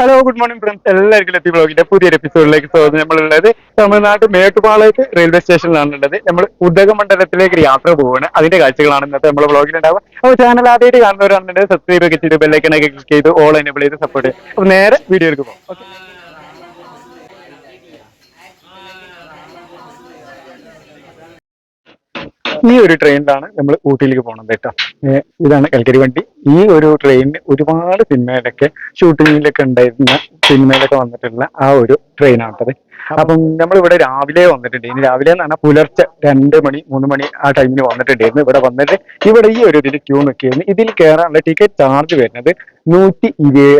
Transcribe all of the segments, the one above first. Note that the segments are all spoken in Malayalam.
ഹലോ ഗുഡ് മോർണിംഗ് ഫ്രണ്ട്സ് എല്ലാവർക്കും എത്തി ബ്ലോഗിന്റെ പുതിയൊരു എപ്പിസോഡിലേക്ക് സ്വാഗതം. നമ്മളുള്ളത് തമിഴ്നാട് മേട്ടുപാളയത്ത് റെയിൽവേ സ്റ്റേഷനിലാണ് ഉള്ളത് നമ്മൾ ഉദകമണ്ഡലത്തിലേക്ക് ഒരു യാത്ര പോവുകയാണ് അതിന്റെ കാഴ്ചകളാണ് ഇന്നത്തെ നമ്മുടെ ബ്ലോഗിൽ ഉണ്ടാവുക അപ്പോൾ ചാനൽ ആദ്യമായിട്ട് കാണുന്നവരാണെന്നുണ്ടെങ്കിൽ സബ്സ്ക്രൈബ് ഒക്കെ ചെയ്ത് ബെല്ലൈക്കനൊക്കെ ക്ലിക്ക് ചെയ്ത് ഓൾ എനേബിൾ ചെയ്ത് സപ്പോർട്ട് ചെയ്യും അപ്പോൾ നേരെ വീഡിയോയിലേക്ക് പോകും. ഓക്കെ ഈ ഒരു ട്രെയിനിലാണ് നമ്മൾ ഊട്ടിയിലേക്ക് പോകുന്നത് കേട്ടോ. ഇതാണ് കൽക്കരി വണ്ടി. ഈ ഒരു ട്രെയിനിന് ഒരുപാട് സിനിമയിലൊക്കെ ഷൂട്ടിങ്ങിലൊക്കെ ഉണ്ടായിരുന്ന സിനിമയിലൊക്കെ വന്നിട്ടുള്ള ആ ഒരു ട്രെയിനാണത് അപ്പം നമ്മൾ ഇവിടെ രാവിലെ വന്നിട്ടുണ്ട്. ഇനി രാവിലെ എന്ന് പറഞ്ഞാൽ പുലർച്ചെ രണ്ട് മണി മൂന്ന് മണി ആ ടൈമിന് വന്നിട്ടുണ്ടായിരുന്നു. ഇവിടെ വന്നിട്ട് ഇവിടെ ഈ ഒരു ഇതിൽ ക്യൂ നിൽക്കുകയായിരുന്നു ഇതിൽ കയറാനുള്ള ടിക്കറ്റ് ചാർജ് വരുന്നത് നൂറ്റി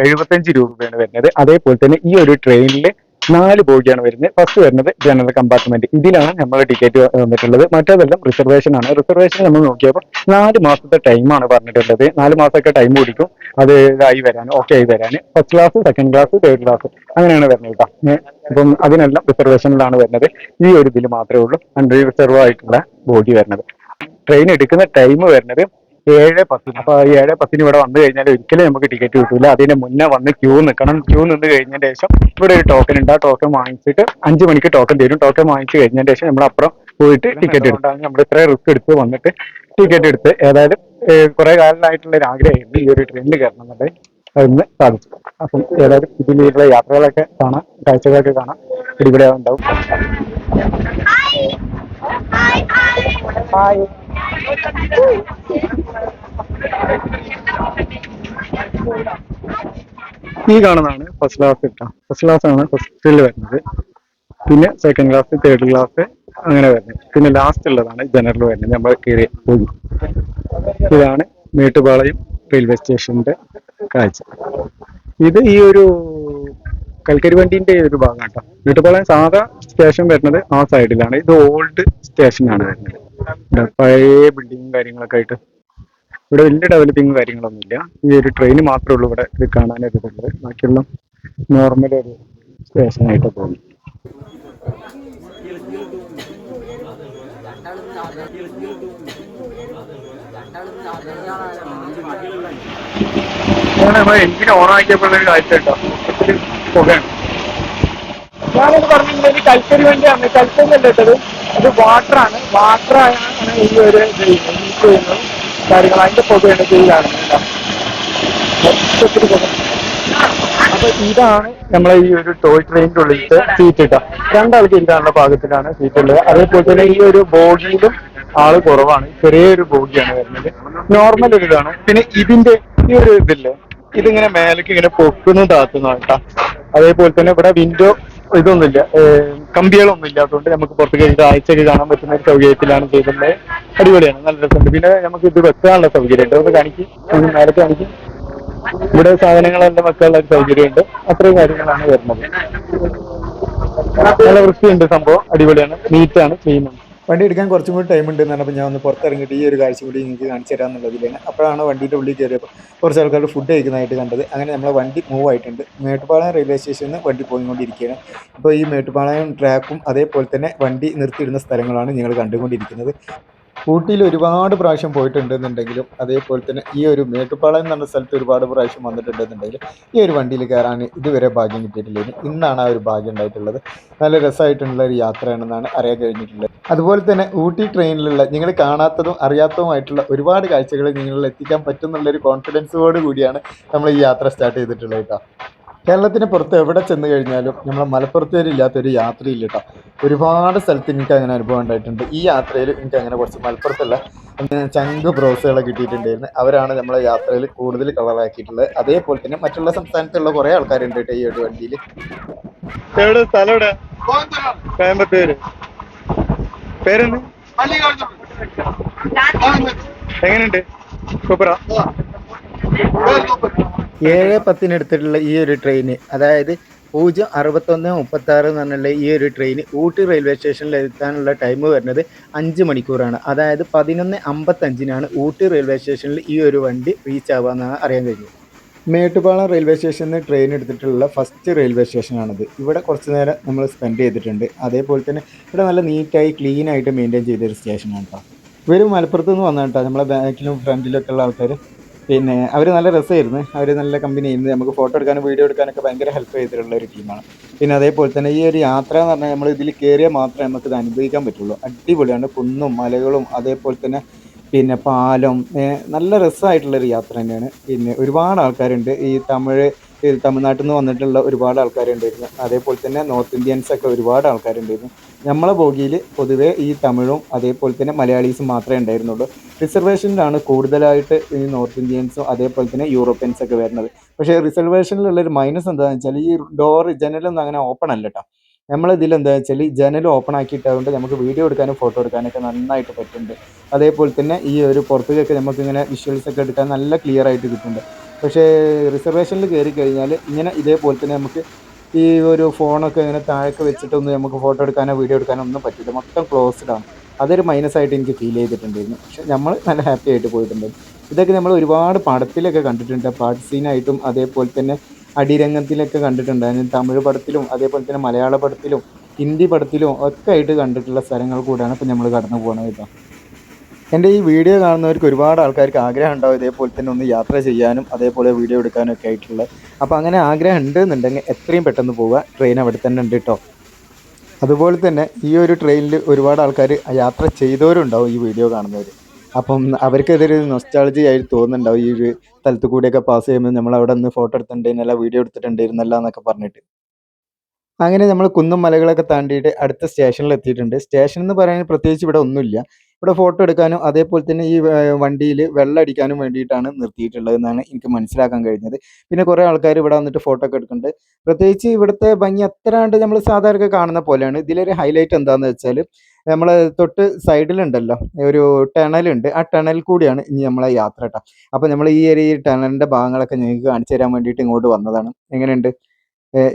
എഴുപത്തഞ്ച് രൂപയാണ് വരുന്നത്. അതേപോലെ തന്നെ ഈ ഒരു ട്രെയിനിൽ നാല് ബോഗിയാണ് വരുന്നത്. ഫസ്റ്റ് വരുന്നത് ജനറൽ കമ്പാർട്ട്മെന്റ് ഇതിലാണ് നമ്മൾ ടിക്കറ്റ് വന്നിട്ടുള്ളത്. മറ്റേതെല്ലാം റിസർവേഷൻ ആണ്. റിസർവേഷൻ നമ്മൾ നോക്കിയപ്പോൾ നാല് മാസത്തെ ടൈമാണ് പറഞ്ഞിട്ടുള്ളത്. നാല് മാസമൊക്കെ ടൈം കൊടുക്കും അത് ഇതായി വരാൻ ഓക്കെ ആയി വരാൻ. First class second class third class അങ്ങനെയാണ് വരുന്നത് കേട്ടോ അപ്പം അതിനെല്ലാം റിസർവേഷനിലാണ് വരുന്നത്. ഈ ഒരു ഇതിൽ മാത്രമേ ഉള്ളൂ. അൺ റിസർവ് ആയിട്ടുള്ള ബോഗി വരുന്നത്. ട്രെയിൻ എടുക്കുന്ന ടൈം വരുന്നത് ഏഴ് പത്തിന് അപ്പൊ ഏഴ് പത്തിന് ഇവിടെ വന്നു കഴിഞ്ഞാൽ ഒരിക്കലും നമുക്ക് ടിക്കറ്റ് കിട്ടില്ല അതിന് മുന്നേ വന്ന് ക്യൂ നിൽക്കണം ക്യൂ നിന്ന് കഴിഞ്ഞതിന് ശേഷം ഇവിടെ ഒരു ടോക്കൺ ഉണ്ട്. ആ ടോക്കൺ വാങ്ങിച്ചിട്ട് അഞ്ച് മണിക്ക് ടോക്കൺ തരും. ടോക്കൺ വാങ്ങിച്ചു കഴിഞ്ഞതിന് ശേഷം നമ്മൾ അപ്പുറം പോയിട്ട് ടിക്കറ്റ് എടുത്താണ് നമ്മൾ ഇത്രയും റിസ്ക് എടുത്ത് വന്നിട്ട് ടിക്കറ്റ് എടുത്ത് ഏതായാലും കുറെ കാലമായിട്ടുള്ള ഒരു ആഗ്രഹമായിരുന്നു ഈ ഒരു ട്രെയിനിൽ കയറണം എന്നുള്ളത് അതിന് സാധിച്ചു. അപ്പം ഏതായാലും ഇതിലുള്ള യാത്രകളൊക്കെ കാണാം. കാഴ്ചകളൊക്കെ കാണാം. ഇവിടെ ഉണ്ടാവും ഹായ് ഈ കാണുന്നതാണ് ഫസ്റ്റ് ക്ലാസ് കിട്ടാം ഫസ്റ്റ് ക്ലാസ് ആണ് ഫസ്റ്റിൽ വരുന്നത്. പിന്നെ സെക്കൻഡ് ക്ലാസ് തേർഡ് ക്ലാസ് അങ്ങനെ വരുന്നത്. പിന്നെ ലാസ്റ്റ് ഉള്ളതാണ് ജനറൽ വരുന്നത്. നമ്മൾ കയറി പോയി. ഇതാണ് മേട്ടുപാളയം റെയിൽവേ സ്റ്റേഷന്റെ കാഴ്ച. ഇത് ഈ ഒരു കൽക്കരി വണ്ടിന്റെ ഒരു ഭാഗം കേട്ടോ മേട്ടുപാളയം സാധാ സ്റ്റേഷൻ വരുന്നത് ആ സൈഡിലാണ് ഇത് ഓൾഡ് സ്റ്റേഷനാണ് വരുന്നത്. പഴയ ബിൽഡിങ്ങും കാര്യങ്ങളൊക്കെ ആയിട്ട് ഇവിടെ വലിയ ഡെവലപ്പിംഗ് കാര്യങ്ങളൊന്നുമില്ല ഈ ഒരു ട്രെയിൻ മാത്രമേ ഉള്ളൂ ഇവിടെ ഇത് കാണാനായിട്ട് ഉള്ളത്. ബാക്കിയുള്ള നോർമൽ ഒരു സ്റ്റേഷനായിട്ട് തോന്നി എഞ്ചിൻ ഒരു കാഴ്ച കേട്ടോ പുകയാണ്. ഞാനത് പറഞ്ഞിട്ടുണ്ടെങ്കിൽ കൽക്കരി വണ്ടിയാണ്. കൽക്കരി അല്ല ഇട്ടത്? ഇത് വാട്ടറാണ് ആണ്. ഈ ഒരു ചെയ്യുന്നത് ചെയ്യുന്നത്. കാര്യങ്ങൾ അതിന്റെ പുകയാണ് ജയിലാണ് മൊത്തത്തിൽ അപ്പൊ ഇതാണ് നമ്മളെ ഈ ഒരു ടോയ് ട്രെയിനിന്റെ ഉള്ളിലത്തെ സീറ്റ് ഇട്ട. രണ്ടാൾക്ക് ഇരിക്കാനുള്ള പാകത്തിലാണ് സീറ്റ് ഉള്ളത്. അതേപോലെ തന്നെ ഈ ഒരു ബോഗിയിലും ആൾ കുറവാണ്. ചെറിയൊരു ബോഗിയാണ് വരുന്നത്. നോർമൽ ഒരു ഇതാണ്. പിന്നെ ഇതിന്റെ ഈ ഒരു ഇതില്ലേ? ഇതിങ്ങനെ മേലേക്ക് ഇങ്ങനെ പൊക്കുന്നു താത്തുന്നതാണ് കേട്ടോ. അതേപോലെ തന്നെ ഇവിടെ വിൻഡോ ഇതൊന്നുമില്ല. കമ്പികളൊന്നും ഇല്ലാത്തതുകൊണ്ട് നമുക്ക് പുറത്തേക്ക് ഒരു കാഴ്ചയൊക്കെ കാണാൻ പറ്റുന്ന ഒരു സൗകര്യത്തിലാണ് ചെയ്തിട്ടുള്ളത്. അടിപൊളിയാണ്. നല്ല രസമുണ്ട്. പിന്നെ നമുക്ക് ഇത് വെക്കാനുള്ള സൗകര്യം ഒന്ന് കാണിക്കും. മേലെ കാണിക്കും. ഇവിടെ സാധനങ്ങളെല്ലാം വെക്കാനുള്ള ഒരു സൗകര്യമുണ്ട്. അത്രയും കാര്യങ്ങളാണ് വരുന്നത്. നല്ല വൃത്തിയുണ്ട് സംഭവം. അടിപൊളിയാണ്. നീറ്റാണ് ക്ലീൻ ആണ് വണ്ടി എടുക്കാൻ കുറച്ചും കൂടി ടൈം ഉണ്ട് എന്ന് പറഞ്ഞപ്പോൾ ഞാൻ ഒന്ന് പുറത്തിറങ്ങിയിട്ട് ഈ ഒരു കാഴ്ച കൂടി നിങ്ങൾക്ക് കാണിച്ചു തരാമെന്നുള്ളതിലാണ് അപ്പോഴാണ് വണ്ടിയുടെ ഉള്ളിൽ കയറിയപ്പോൾ കുറച്ച് ആൾക്കാർ ഫുഡ് കഴിക്കുന്നതായിട്ട് കണ്ടത്. അങ്ങനെ നമ്മളെ വണ്ടി മൂവ് ആയിട്ടുണ്ട്. മേട്ടുപ്പാളയം റെയിൽവേ സ്റ്റേഷനിൽ നിന്ന് വണ്ടി പോയിക്കൊണ്ടിരിക്കുകയാണ്. ഇപ്പോൾ ഈ മേട്ടുപ്പാളയം ട്രാക്കും അതേപോലെ തന്നെ വണ്ടി നിർത്തിയിടുന്ന സ്ഥലങ്ങളാണ് ഞങ്ങൾ കണ്ടുകൊണ്ടിരിക്കുന്നത്. ഊട്ടിയിൽ ഒരുപാട് പ്രാവശ്യം പോയിട്ടുണ്ടെന്നുണ്ടെങ്കിലും അതേപോലെ തന്നെ ഈ ഒരു മേട്ടുപ്പാളയം എന്ന സ്ഥലത്ത് ഒരുപാട് പ്രാവശ്യം വന്നിട്ടുണ്ടെന്നുണ്ടെങ്കിലും ഈ ഒരു വണ്ടിയിൽ കയറാൻ ഇതുവരെ ഭാഗ്യം കിട്ടിയിട്ടില്ല. ഇന്നാണ് ആ ഒരു ഭാഗ്യം ഉണ്ടായിട്ടുള്ളത്. നല്ല രസമായിട്ടുള്ള ഒരു യാത്രയാണെന്നാണ് അറിയാൻ കഴിഞ്ഞിട്ടുള്ളത്. അതുപോലെ തന്നെ ഊട്ടി ട്രെയിനിലുള്ള നിങ്ങൾ കാണാത്തതും അറിയാത്തതുമായിട്ടുള്ള ഒരുപാട് കാഴ്ചകൾ നിങ്ങളിൽ എത്തിക്കാൻ പറ്റുന്നുള്ള ഒരു കോൺഫിഡൻസോട് കൂടിയാണ് നമ്മൾ ഈ യാത്ര സ്റ്റാർട്ട് ചെയ്തിട്ടുള്ളത് കേട്ടോ. കേരളത്തിന് പുറത്ത് എവിടെ ചെന്ന് കഴിഞ്ഞാലും നമ്മളെ മലപ്പുറത്തേരില്ലാത്തൊരു യാത്രയില്ല കേട്ടോ. ഒരുപാട് സ്ഥലത്ത് എനിക്ക് അങ്ങനെ അനുഭവം ഉണ്ടായിട്ടുണ്ട്. ഈ യാത്രയിൽ എനിക്ക് അങ്ങനെ കുറച്ച് മലപ്പുറത്തുള്ള അങ്ങനെ ചങ്ക് ബ്രോസുകളെ കിട്ടിയിട്ടുണ്ടായിരുന്നു. അവരാണ് നമ്മളെ യാത്രയിൽ കൂടുതൽ കളറാക്കിയിട്ടുള്ളത് അതേപോലെ തന്നെ മറ്റുള്ള സംസ്ഥാനത്തുള്ള കുറേ ആൾക്കാരുണ്ട് കേട്ടോ ഈ ഒരു വണ്ടിയിൽ. എവിടെ? സ്ഥലം എവിടെ? കോയമ്പത്തൂര്. പേരെന്ന് എങ്ങനെയുണ്ട്? സൂപ്പറാ. ഏഴ് പത്തിന് എടുത്തിട്ടുള്ള ഈ ഒരു ട്രെയിന് അതായത് പൂജ്യം അറുപത്തൊന്ന് മുപ്പത്തി ആറ് എന്ന് പറഞ്ഞുള്ള ഈ ഒരു ട്രെയിൻ ഊട്ടി റെയിൽവേ സ്റ്റേഷനിൽ എത്താനുള്ള ടൈം വരുന്നത് അഞ്ച് മണിക്കൂറാണ്. അതായത് പതിനൊന്ന് അമ്പത്തഞ്ചിനാണ് ഊട്ടി റെയിൽവേ സ്റ്റേഷനിൽ ഈ ഒരു വണ്ടി റീച്ച് ആവുക എന്നാണ് അറിയാൻ കഴിഞ്ഞത് മേട്ടുപാളം റെയിൽവേ സ്റ്റേഷനിൽ നിന്ന് ട്രെയിൻ എടുത്തിട്ടുള്ള ഫസ്റ്റ് റെയിൽവേ സ്റ്റേഷനാണിത് ഇവിടെ കുറച്ച് നേരം നമ്മൾ സ്പെൻഡ് ചെയ്തിട്ടുണ്ട്. അതേപോലെ തന്നെ ഇവിടെ നല്ല നീറ്റായി ക്ലീൻ ആയിട്ട് മെയിന്റെയിൻ ചെയ്തൊരു സ്റ്റേഷനാണ് കേട്ടോ ഇവർ മലപ്പുറത്ത് നിന്ന് വന്നാണ് നമ്മളെ ബാക്കിലും ഫ്രണ്ടിലൊക്കെ ഉള്ള ആൾക്കാർ പിന്നെ അവർ നല്ല രസമായിരുന്നു. അവർ നല്ല കമ്പനി ആയിരുന്നു. നമുക്ക് ഫോട്ടോ എടുക്കാനും വീഡിയോ എടുക്കാനൊക്കെ ഭയങ്കര ഹെൽപ്പ് ചെയ്തിട്ടുള്ള ഒരു ടീമാണ് പിന്നെ അതേപോലെ തന്നെ ഈ ഒരു യാത്ര എന്ന് പറഞ്ഞാൽ നമ്മൾ ഇതിൽ കയറിയാൽ മാത്രമേ നമുക്ക് ഇത് അനുഭവിക്കാൻ പറ്റുള്ളൂ. അടിപൊളിയാണ്. കുന്നും മലകളും അതേപോലെ തന്നെ പിന്നെ പാലം നല്ല രസമായിട്ടുള്ളൊരു യാത്ര തന്നെയാണ്. പിന്നെ ഒരുപാട് ആൾക്കാരുണ്ട്. ഈ തമിഴ് തമിഴ്നാട്ടിൽ നിന്ന് വന്നിട്ടുള്ള ഒരുപാട് ആൾക്കാരുണ്ടായിരുന്നു. അതേപോലെ തന്നെ നോർത്ത് ഇന്ത്യൻസ് ഒക്കെ ഒരുപാട് ആൾക്കാരുണ്ടായിരുന്നു. നമ്മളെ ബോഗിയിൽ പൊതുവേ ഈ തമിഴും അതേപോലെ തന്നെ മലയാളീസും മാത്രമേ ഉണ്ടായിരുന്നുള്ളൂ. റിസർവേഷനിലാണ് കൂടുതലായിട്ട് ഈ നോർത്ത് ഇന്ത്യൻസും അതേപോലെ തന്നെ യൂറോപ്യൻസ് ഒക്കെ വരുന്നത്. പക്ഷേ റിസർവേഷനിലുള്ള ഒരു മൈനസ് എന്താണെന്ന് വെച്ചാൽ ഈ ഡോർ ജനലൊന്നും അങ്ങനെ ഓപ്പൺ അല്ല കേട്ടോ നമ്മളിതിൽ എന്താ വെച്ചാൽ ജനൽ ഓപ്പൺ ആക്കിയിട്ടായതുകൊണ്ട് നമുക്ക് വീഡിയോ എടുക്കാനും ഫോട്ടോ എടുക്കാനൊക്കെ നന്നായിട്ട് പറ്റുന്നുണ്ട്. അതേപോലെ തന്നെ ഈ ഒരു പുറത്തേക്കൊക്കെ നമുക്ക് ഇങ്ങനെ വിഷ്വൽസ് ഒക്കെ എടുക്കാൻ നല്ല ക്ലിയർ ആയിട്ട് കിട്ടുന്നുണ്ട്. പക്ഷേ റിസർവേഷനിൽ കയറി കഴിഞ്ഞാൽ ഇങ്ങനെ ഇതേപോലെ തന്നെ നമുക്ക് ഈ ഒരു ഫോണൊക്കെ ഇങ്ങനെ താഴേക്ക് വെച്ചിട്ടൊന്നും നമുക്ക് ഫോട്ടോ എടുക്കാനോ വീഡിയോ എടുക്കാനോ ഒന്നും പറ്റില്ല. മൊത്തം ക്ലോസ്ഡ് ആണ്. അതൊരു മൈനസ് ആയിട്ട് എനിക്ക് ഫീൽ ചെയ്തിട്ടുണ്ടായിരുന്നു. പക്ഷെ നമ്മൾ നല്ല ഹാപ്പി ആയിട്ട് പോയിട്ടുണ്ടായിരുന്നു. ഇതൊക്കെ നമ്മൾ ഒരുപാട് പടത്തിലൊക്കെ കണ്ടിട്ടുണ്ട്. പാട്ട് സീനായിട്ടും അതേപോലെ തന്നെ അടിരംഗത്തിലൊക്കെ കണ്ടിട്ടുണ്ടായിരുന്നു. തമിഴ് പടത്തിലും അതേപോലെ തന്നെ മലയാള പടത്തിലും ഹിന്ദി പടത്തിലും ഒക്കെ ആയിട്ട് കണ്ടിട്ടുള്ള സ്ഥലങ്ങൾ കൂടെയാണ് ഇപ്പം നമ്മൾ കടന്നു പോകുന്നത് കേട്ടോ. എന്റെ ഈ വീഡിയോ കാണുന്നവർക്ക് ഒരുപാട് ആൾക്കാർക്ക് ആഗ്രഹം ഉണ്ടാവും ഇതേപോലെ തന്നെ ഒന്ന് യാത്ര ചെയ്യാനും അതേപോലെ വീഡിയോ എടുക്കാനും ഒക്കെ ആയിട്ടുള്ള. അപ്പോൾ അങ്ങനെ ആഗ്രഹം ഉണ്ട് എന്നുണ്ടെങ്കിൽ എത്രയും പെട്ടെന്ന് പോവുക. ട്രെയിൻ അവിടെ തന്നെ ഉണ്ട് കേട്ടോ അതുപോലെ തന്നെ ഈ ഒരു ട്രെയിനിൽ ഒരുപാട് ആൾക്കാർ യാത്ര ചെയ്തവരുണ്ടാവും ഈ വീഡിയോ കാണുന്നവർ അപ്പം അവർക്ക് ഒരു നൊസ്റ്റാളജി ആയിട്ട് തോന്നുന്നുണ്ടാവും ഈ ഒരു സ്ഥലത്ത് കൂടിയൊക്കെ പാസ് ചെയ്യുമ്പോൾ നമ്മൾ അവിടെ നിന്ന് ഫോട്ടോ എടുത്തിട്ടുണ്ടായിരുന്നല്ല വീഡിയോ എടുത്തിട്ടുണ്ടായിരുന്നല്ല എന്നൊക്കെ പറഞ്ഞിട്ട്. അങ്ങനെ നമ്മൾ കുന്നും മലകളൊക്കെ താണ്ടിയിട്ട് അടുത്ത സ്റ്റേഷനിൽ എത്തിയിട്ടുണ്ട്. സ്റ്റേഷൻ എന്ന് പറയാൻ പ്രത്യേകിച്ച് ഇവിടെ ഒന്നുമില്ല. ഇവിടെ ഫോട്ടോ എടുക്കാനും അതേപോലെ തന്നെ ഈ വണ്ടിയിൽ വെള്ളം അടിക്കാനും വേണ്ടിയിട്ടാണ് നിർത്തിയിട്ടുള്ളത് എന്നാണ് എനിക്ക് മനസ്സിലാക്കാൻ കഴിഞ്ഞത്. പിന്നെ കുറേ ആൾക്കാർ ഇവിടെ വന്നിട്ട് ഫോട്ടോ ഒക്കെ എടുക്കുന്നുണ്ട്. പ്രത്യേകിച്ച് ഇവിടുത്തെ ഭംഗി അത്രാണ്ട് നമ്മൾ സാധാരണ കാണുന്ന പോലെയാണ്. ഇതിലൊരു ഹൈലൈറ്റ് എന്താണെന്ന് വെച്ചാൽ നമ്മൾ തൊട്ട് സൈഡിലുണ്ടല്ലോ ഒരു ടണലുണ്ട് ആ ടണൽ കൂടിയാണ് ഇനി നമ്മളെ യാത്ര കേട്ടോ അപ്പോൾ നമ്മൾ ഈ ഒരു ടണലിന്റെ ഭാഗങ്ങളൊക്കെ നിങ്ങൾക്ക് കാണിച്ചു തരാൻ വേണ്ടിയിട്ട് ഇങ്ങോട്ട് വന്നതാണ്. എങ്ങനെയുണ്ട്?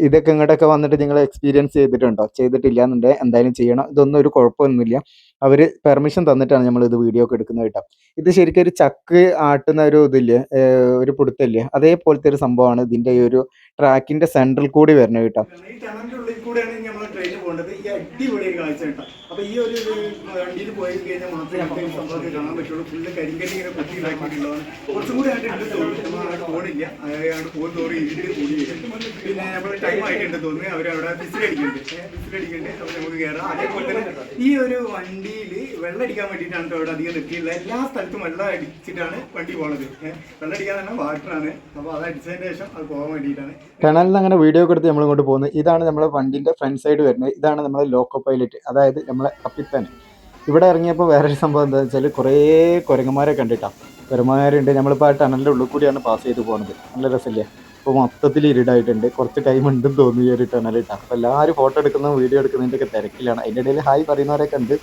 ഇതൊക്കെ ഇങ്ങോട്ടൊക്കെ വന്നിട്ട് നിങ്ങൾ എക്സ്പീരിയൻസ് ചെയ്തിട്ടുണ്ടോ? ചെയ്തിട്ടില്ല എന്നുണ്ടെങ്കിൽ എന്തായാലും ചെയ്യണം. ഇതൊന്നും ഒരു കുഴപ്പമൊന്നുമില്ല. അവർ പെർമിഷൻ തന്നിട്ടാണ് നമ്മൾ ഇത് വീഡിയോ ഒക്കെ എടുക്കുന്നത് കേട്ടോ. ഇത് ശരിക്കും ഒരു ചക്ക് ആട്ടുന്ന ഒരു ഇതില്ലേ? ഒരു പിടുത്തല്ലേ? അതേപോലത്തെ ഒരു സംഭവമാണ് ഇതിന്റെ ഈ ഒരു ട്രാക്കിന്റെ സെൻട്രൽ കൂടി വരുന്നത് കേട്ടോ. ഈ ടണലിന്റെ ഉള്ളിൽ കൂടെയാണ് നമ്മൾ ട്രെയിനിൽ പോകേണ്ടത്. ഈ അടിപൊളി കാഴ്ച കേട്ടോ. അപ്പൊ ഈ ഒരു വണ്ടിയിൽ പോയി കഴിഞ്ഞാൽ മാത്രമേ നമുക്ക് സംഭവത്തിൽ കാണാൻ പറ്റുള്ളൂ. ഫുള്ള് കരിങ്കരി ഇങ്ങനെ കുട്ടിയിലാക്കിയിട്ടുള്ളതാണ് കുറച്ചും കൂടി ആയിട്ട് ഉണ്ട് തോന്നുന്നു. പോണില്ല. അയാൾ പോയി തോറി ഇരുട്ട് കൂടി പിന്നെ നമ്മൾ ടൈം ആയിട്ടുണ്ട് തോന്നുന്നു. അവരവിടെ വിസിലടിക്കുന്നുണ്ട്. വിസിലടിക്കുന്നുണ്ട്. അപ്പൊ നമുക്ക് കയറാം അതേപോലെ തന്നെ ഈ ഒരു വണ്ടിയിൽ വെള്ളം അടിക്കാൻ വേണ്ടിയിട്ടാണ് കേട്ടോ അധികം നിൽക്കില്ല എല്ലാ സ്ഥലത്തും വെള്ളം അടിച്ചിട്ടാണ് വണ്ടി പോണത്. വെള്ളടിക്കാൻ തന്നെ വാട്ടറാണ് അപ്പോൾ അത് അടിച്ചതിന് ശേഷം അത് പോകാൻ വേണ്ടിയിട്ടാണ്. ടണലിൽ അങ്ങനെ വീഡിയോ കൊടുത്ത് നമ്മൾ ഇങ്ങോട്ട് പോകുന്നത്. ഇതാണ് നമ്മുടെ വണ്ടിന്റെ ഫ്രണ്ട് സൈഡ് വരുന്നത്. ഇതാണ് നമ്മുടെ ലോക്കോ പൈലറ്റ് അതായത് നമ്മളെ കപ്പിത്താൻ. ഇവിടെ ഇറങ്ങിയപ്പോൾ വേറൊരു സംഭവം എന്താ വെച്ചാൽ കുറേ കുരങ്ങന്മാരെ കണ്ടിട്ടാണ് കുരങ്ങന്മാരുണ്ട്. നമ്മളിപ്പോൾ ആ ടണലിന്റെ ഉള്ളിൽ കൂടിയാണ് പാസ് ചെയ്ത് പോകുന്നത് നല്ല രസമില്ലേ? അപ്പോൾ മൊത്തത്തിൽ ഇരുടായിട്ടുണ്ട്. കുറച്ച് ടൈം ഉണ്ടെന്ന് തോന്നി ഈ ഒരു ടണലിട്ടാണ് അപ്പോൾ എല്ലാവരും ഫോട്ടോ എടുക്കുന്നതും വീഡിയോ എടുക്കുന്നതിന്റെയൊക്കെ തിരക്കിലാണ്. അതിന്റെ ഇടയിൽ ഹായ് പറയുന്നവരൊക്കെ ഉണ്ട്.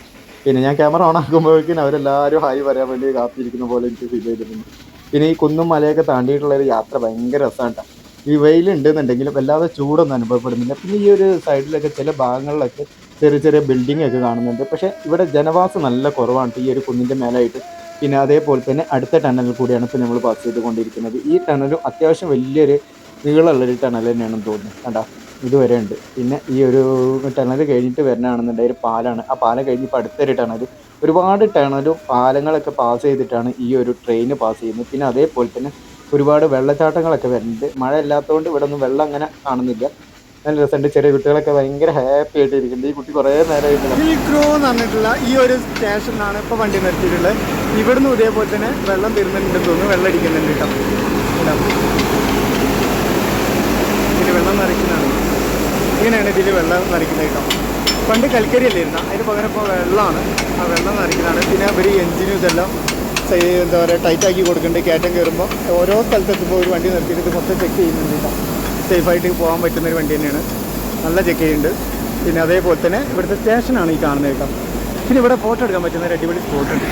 പിന്നെ ഞാൻ ക്യാമറ ഓൺ ആക്കുമ്പോഴേക്കും അവരെല്ലാവരും ഹായ് പറയാൻ വേണ്ടി കാത്തിരിക്കുന്ന പോലെ എനിക്ക് ഫീൽ ചെയ്തിട്ടുണ്ട്. പിന്നെ ഈ കുന്നും മലയൊക്കെ താണ്ടിയിട്ടുള്ള ഒരു യാത്ര ഭയങ്കര രസമാണ് ഈ വെയിലുണ്ടെന്നുണ്ടെങ്കിലും വല്ലാതെ ചൂടൊന്നും അനുഭവപ്പെടുന്നില്ല. പിന്നെ ഈ ഒരു സൈഡിലൊക്കെ ചില ഭാഗങ്ങളിലൊക്കെ ചെറിയ ചെറിയ ബിൽഡിംഗ് ഒക്കെ കാണുന്നുണ്ട്. പക്ഷേ ഇവിടെ ജനവാസം നല്ല കുറവാണ് ഈ ഒരു കുന്നിന്റെ മേലായിട്ട്. പിന്നെ അതേപോലെ തന്നെ അടുത്ത ടണലിൽ കൂടിയാണ് ഇപ്പോൾ നമ്മൾ പാസ് ചെയ്തുകൊണ്ടിരിക്കുന്നത്. ഈ ടണലും അത്യാവശ്യം വലിയൊരു നീളമുള്ളൊരു ടണൽ തന്നെയാണെന്ന് തോന്നുന്നു. കണ്ടാ? ഇതുവരെ ഉണ്ട്. പിന്നെ ഈ ഒരു ടണൽ കഴിഞ്ഞിട്ട് വരണാണെന്നുണ്ടെങ്കിൽ പാലാണ്. ആ പാലം കഴിഞ്ഞ് ഇപ്പോൾ അടുത്തൊരു ടണൽ ഒരുപാട് ടണലും പാലങ്ങളൊക്കെ പാസ് ചെയ്തിട്ടാണ് ഈ ഒരു ട്രെയിൻ പാസ് ചെയ്യുന്നത്. പിന്നെ അതേപോലെ തന്നെ ഒരുപാട് വെള്ളച്ചാട്ടങ്ങളൊക്കെ വരുന്നുണ്ട്. മഴ ഇല്ലാത്തതുകൊണ്ട് ഇവിടെ ഒന്നും വെള്ളം അങ്ങനെ കാണുന്നില്ല. നല്ല രസമുണ്ട്. ചെറിയ കുട്ടികളൊക്കെ ഭയങ്കര ഹാപ്പി ആയിട്ട് ഇരിക്കുന്നുണ്ട് ഈ കുട്ടി കുറേ എന്ന് പറഞ്ഞിട്ടുള്ള ഈ ഒരു സ്റ്റേഷനിലാണ് ഇപ്പോൾ വണ്ടി നിർത്തിയിട്ടുള്ളത്. ഇവിടുന്ന് ഇതേപോലെ തന്നെ വെള്ളം തരുന്നുണ്ടെന്ന് തോന്നുന്നു. വെള്ളം അടിക്കുന്നുണ്ട് കേട്ടോ കേട്ടോ ഇതിൽ വെള്ളം നിറയ്ക്കുന്നതാണ് ഇങ്ങനെയാണ് ഇതിൽ വെള്ളം നിറയ്ക്കുന്നത് കേട്ടോ. പണ്ട് കൽക്കരി അല്ലായിരുന്നു അതിന് പകരം ഇപ്പോൾ വെള്ളമാണ്. ആ വെള്ളം നിറയ്ക്കുന്നതാണ് പിന്നെ അവർ എഞ്ചിനും ഇതെല്ലാം എന്താ പറയുക ടൈറ്റാക്കി കൊടുക്കുന്നുണ്ട്. കയറ്റം കയറുമ്പോൾ ഓരോ സ്ഥലത്തെത്തുമ്പോൾ ഒരു വണ്ടി നിർത്തിയിട്ട് ഇത് മൊത്തം ചെക്ക് ചെയ്യുന്നുണ്ട് കേട്ടോ. സേഫായിട്ട് പോകാൻ പറ്റുന്ന ഒരു വണ്ടി തന്നെയാണ്. നല്ല ചെക്ക് ചെയ്യുന്നുണ്ട്. പിന്നെ അതേപോലെ തന്നെ ഇവിടുത്തെ സ്റ്റേഷനാണ് ഈ കാണുന്നത് കേട്ടോ. പിന്നെ ഇവിടെ ഫോട്ടോ എടുക്കാൻ പറ്റുന്ന ഒരു അടിപൊളി സ്പോട്ട് ഉണ്ട്.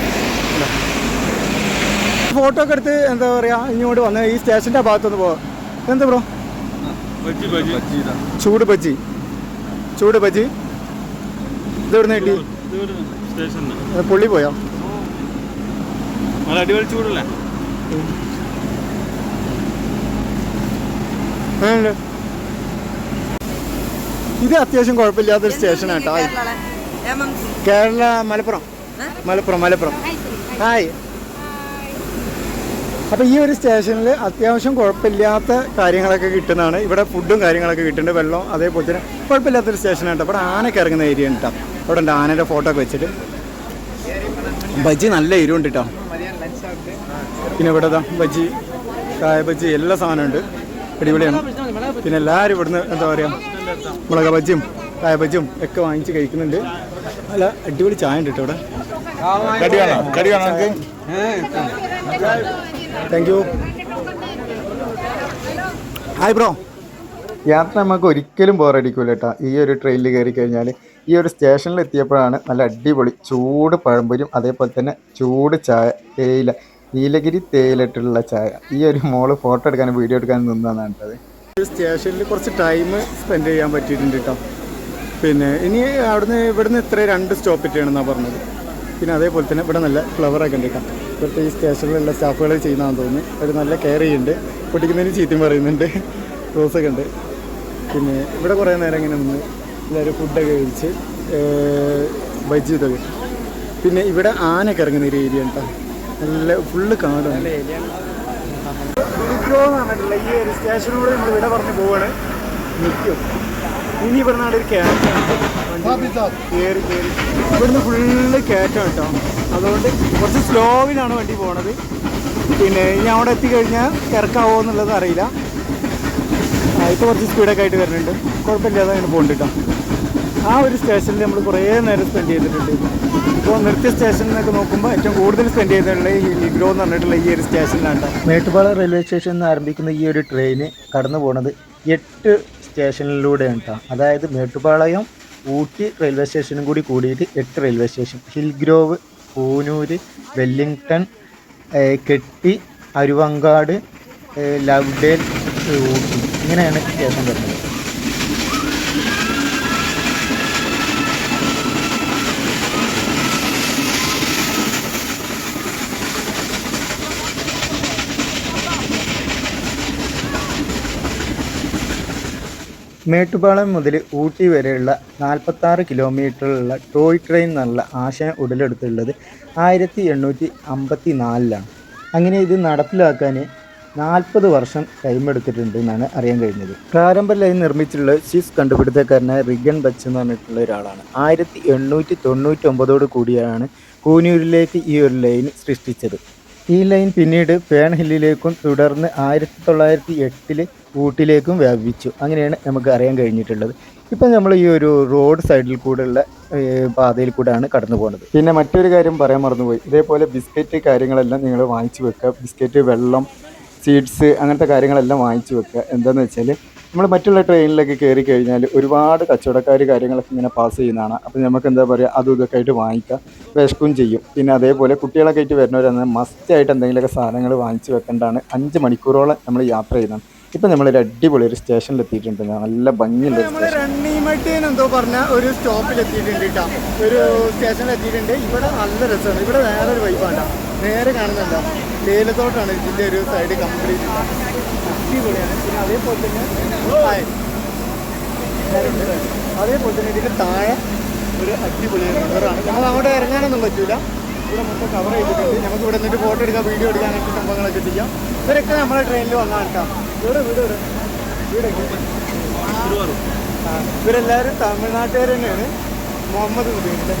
ഫോട്ടോ ഒക്കെ എടുത്ത് എന്താ പറയുക ഇങ്ങോട്ട് വന്ന് ഈ സ്റ്റേഷന്റെ ഭാഗത്തൊന്ന് പോവാം. എന്താ ബ്രോ ചൂട് ബജി ചൂട് ബജി ഇതെവിടുന്ന കിട്ടി? പുള്ളി പോയോ? അടിപൊളി ചൂടല്ലേ. ഇത് അത്യാവശ്യം കുഴപ്പമില്ലാത്തൊരു സ്റ്റേഷൻ കേട്ടോ. കേരള? മലപ്പുറം. മലപ്പുറം മലപ്പുറം. ഹായ്. അപ്പോൾ ഈ ഒരു സ്റ്റേഷനിൽ അത്യാവശ്യം കുഴപ്പമില്ലാത്ത കാര്യങ്ങളൊക്കെ കിട്ടുന്നതാണ്. ഇവിടെ ഫുഡും കാര്യങ്ങളൊക്കെ കിട്ടുന്നുണ്ട് വെള്ളം അതേപോലെ തന്നെ കുഴപ്പമില്ലാത്തൊരു സ്റ്റേഷനാണ് കേട്ടോ. ഇവിടെ ആനയൊക്കെ ഇറങ്ങുന്ന ഏരിയ ഉണ്ട് കേട്ടോ. അവിടെ ഉണ്ട് ആനയുടെ ഫോട്ടോ ഒക്കെ വെച്ചിട്ട്. ബജി നല്ല എരിവുണ്ട് കേട്ടോ. പിന്നെ ഇവിടെ ബജി ബജ്ജി കായ ബജി എല്ലാ സാധനവും ഉണ്ട്. അടിപൊളിയാണ്. പിന്നെ എല്ലാവരും ഇവിടുന്ന് എന്താ പറയുക മുളക് ബജ്ജിയും കായ ബജ്ജിയും ഒക്കെ വാങ്ങിച്ച് കഴിക്കുന്നുണ്ട്. അല്ല അടിപൊളി ചായ ഉണ്ട് കേട്ടോ ഇവിടെ. കടി വേണോ? കടി വേണോ താങ്ക് യു ഹായ് ബ്രോ യാത്ര നമുക്ക് ഒരിക്കലും ബോറടിക്കൂല കേട്ടോ ഈ ഒരു ട്രെയിനിൽ കയറി കഴിഞ്ഞാൽ ഈ ഒരു സ്റ്റേഷനിൽ എത്തിയപ്പോഴാണ് നല്ല അടിപൊളി ചൂട് പഴംപൊരിയും അതേപോലെ തന്നെ ചൂട് ചായ തേയില നീലഗിരി തേയിലിട്ടുള്ള ചായ. ഈ ഒരു മോൾ ഫോട്ടോ എടുക്കാനും വീഡിയോ എടുക്കാനും നിന്നതാണ് കേട്ടത് സ്റ്റേഷനിൽ കുറച്ച് ടൈം സ്പെൻഡ് ചെയ്യാൻ പറ്റിയിട്ടുണ്ട് കേട്ടോ പിന്നെ ഇനി അവിടുന്ന് ഇവിടുന്ന് ഇത്ര രണ്ട് സ്റ്റോപ്പ് പറഞ്ഞത്. പിന്നെ അതേപോലെ തന്നെ ഇവിടെ നല്ല ഫ്ലവറൊക്കെ ഉണ്ട് കേട്ടോ ഇവിടുത്തെ ഈ സ്റ്റേഷനിലുള്ള സ്റ്റാഫുകൾ ചെയ്യുന്നതാണെന്ന് തോന്നുന്നു. അവർ നല്ല കെയർ ചെയ്യുന്നുണ്ട്. പൊട്ടിക്കുന്നതിന് ചീത്തയും പറയുന്നുണ്ട്. റോസൊക്കെ ഉണ്ട്. പിന്നെ ഇവിടെ കുറേ നേരം ഇങ്ങനെ നിന്ന് എല്ലാവരും ഫുഡൊക്കെ കഴിച്ച് ബജ്ജി ഇതൊക്കെ പിന്നെ ഇവിടെ ആനയൊക്കെ ഇറങ്ങുന്ന ഒരു ഏരിയ ഉണ്ടോ? നല്ല ഫുള്ള് കാടാണ് ഈ ഒരു സ്റ്റേഷനോട് നമ്മൾ ഇവിടെ പറഞ്ഞ് പോവാണ്. നിൽക്കും ഇനി പറഞ്ഞാൽ ഒരു കയറ്റം കയറി കയറി ഇവിടുന്ന് ഫുള്ള് കയറ്റം കേട്ടോ അതുകൊണ്ട് കുറച്ച് സ്ലോവിലാണ് വണ്ടി പോണത്. പിന്നെ ഇനി അവിടെ എത്തിക്കഴിഞ്ഞാൽ ഇറക്കാവോ എന്നുള്ളത് അറിയില്ല. ഇപ്പോൾ കുറച്ച് സ്പീഡൊക്കെ ആയിട്ട് വരുന്നുണ്ട്. കുഴപ്പമില്ലാതെ അങ്ങനെ പോകുന്നുണ്ട് കേട്ടോ ആ ഒരു സ്റ്റേഷനിൽ നമ്മൾ കുറേ നേരം സ്പെൻഡ് ചെയ്തിട്ടുണ്ട്. ഇപ്പോൾ നിർത്തിയ സ്റ്റേഷനിലൊക്കെ നോക്കുമ്പോൾ ഏറ്റവും കൂടുതൽ സ്പെൻഡ് ചെയ്തിട്ടുള്ള ഈ ഇഗ്രോ എന്ന് പറഞ്ഞിട്ടുള്ള ഈ ഒരു സ്റ്റേഷനിലാണ് മേട്ടുപാള റെയിൽവേ സ്റ്റേഷനിൽ നിന്ന് ആരംഭിക്കുന്ന ഈ ഒരു ട്രെയിൻ കടന്നു പോകുന്നത് എട്ട് സ്റ്റേഷനിലൂടെയാണ് കേട്ടോ അതായത് മേട്ടുപാളയം ഊട്ടി റെയിൽവേ സ്റ്റേഷനും കൂടി കൂടിയിട്ട് എട്ട് റെയിൽവേ സ്റ്റേഷൻ ഹിൽഗ്രോവ് പൂനൂർ വെല്ലിംഗ്ടൺ ഏഹ് കെട്ടി അരുവങ്കാട് ലവ്ഡേൽ ഊട്ടി. ഇങ്ങനെയാണ് സ്റ്റേഷൻ വരുന്നത്. മേട്ടുപാളം മുതൽ ഊട്ടി വരെയുള്ള നാൽപ്പത്താറ് കിലോമീറ്ററിലുള്ള ടോയ് ട്രെയിൻ എന്നുള്ള ആശയം ഉടലെടുത്തുള്ളത് ആയിരത്തി എണ്ണൂറ്റി അമ്പത്തി നാലിലാണ് അങ്ങനെ ഇത് നടപ്പിലാക്കാൻ നാൽപ്പത് വർഷം ടൈം എടുത്തിട്ടുണ്ട് എന്നാണ് അറിയാൻ കഴിഞ്ഞത്. പ്രാരംഭ ലൈൻ നിർമ്മിച്ചിട്ടുള്ള സ്വിസ് കണ്ടുപിടുത്തക്കാരനായ റിഗൻ ബച്ച് എന്ന് പറഞ്ഞിട്ടുള്ള ഒരാളാണ്. ആയിരത്തി എണ്ണൂറ്റി തൊണ്ണൂറ്റി ഒമ്പതോട് കൂടിയാണ് കൂനൂരിലേക്ക് ഈ ഒരു ലൈൻ സൃഷ്ടിച്ചത്. ഈ ലൈൻ പിന്നീട് പേൺ ഹില്ലിലേക്കും തുടർന്ന് ആയിരത്തി തൊള്ളായിരത്തി എട്ടിൽ ഊട്ടിലേക്കും വ്യാപിച്ചു അങ്ങനെയാണ് നമുക്ക് അറിയാൻ കഴിഞ്ഞിട്ടുള്ളത്. ഇപ്പം നമ്മൾ ഈ ഒരു റോഡ് സൈഡിൽ കൂടെയുള്ള പാതയിൽ കൂടെയാണ് കടന്നു പോകുന്നത്. പിന്നെ മറ്റൊരു കാര്യം പറയാൻ മറന്നുപോയി. ഇതേപോലെ ബിസ്ക്കറ്റ് കാര്യങ്ങളെല്ലാം നിങ്ങൾ വാങ്ങിച്ചു വെക്കുക. ബിസ്ക്കറ്റ് വെള്ളം സീഡ്സ് അങ്ങനത്തെ കാര്യങ്ങളെല്ലാം വാങ്ങിച്ചു വെക്കുക. എന്താണെന്ന് വെച്ചാൽ നമ്മൾ മറ്റുള്ള ട്രെയിനിലൊക്കെ കയറി കഴിഞ്ഞാൽ ഒരുപാട് കച്ചവടക്കാർ കാര്യങ്ങളൊക്കെ ഇങ്ങനെ പാസ് ചെയ്യുന്നതാണ്. അപ്പോൾ നമുക്ക് എന്താ പറയുക അതും ഇതൊക്കെ ആയിട്ട് വാങ്ങിക്കാം. വിശക്കും ചെയ്യും. പിന്നെ അതേപോലെ കുട്ടികളൊക്കെ ആയിട്ട് വരുന്നവരാണ് മസ്റ്റായിട്ട് എന്തെങ്കിലുമൊക്കെ സാധനങ്ങൾ വാങ്ങിച്ച് വെക്കേണ്ടതാണ്. അഞ്ച് മണിക്കൂറോളം നമ്മൾ യാത്ര ചെയ്യുന്നതാണ്. ഇപ്പം നമ്മളൊരു അടിപൊളി ഒരു സ്റ്റേഷനിൽ എത്തിയിട്ടുണ്ട്. നല്ല ഭംഗിയുള്ള ഒരു എന്തോ പറഞ്ഞ ഒരു സ്റ്റോപ്പിൽ എത്തിയിട്ടുണ്ട് കേട്ടോ ഒരു സ്റ്റേഷനിൽ എത്തിയിട്ടുണ്ട്. ഇവിടെ നല്ല രസമാണ് ഇവിടെ വേറൊരു വൈബാണ് നേരെ കാണുന്നുണ്ടോ? തേയിലത്തോട്ടാണ് ഇതിന്റെ ഒരു സൈഡ് കംപ്ലീറ്റ് അടിപൊളിയാണ്. അതേപോലെ തന്നെ. അതേപോലെ തന്നെ ഇതിന്റെ താഴെ ഒരു അടിപൊളി റിവറാണ് നമ്മൾ അങ്ങോട്ട് ഇറങ്ങാനൊന്നും പറ്റില്ല ഇവിടെ മൊത്തം കവർ ചെയ്തിട്ടുണ്ട്. നമുക്ക് ഇവിടെ നിന്നിട്ട് ഫോട്ടോ എടുക്കാം വീഡിയോ എടുക്കാൻ അങ്ങനത്തെ സംഭവങ്ങളൊക്കെ ചെയ്യാം. ഇവരൊക്കെ നമ്മളെ ട്രെയിനിൽ വന്നാൽ കേട്ടോ. ഇവിടെ വീട് ഇവിടെ. വീടൊക്കെ ഇവരെല്ലാവരും തമിഴ്നാട്ടുകാർ തന്നെയാണ്. മുഹമ്മദ് വീട്ടിൽ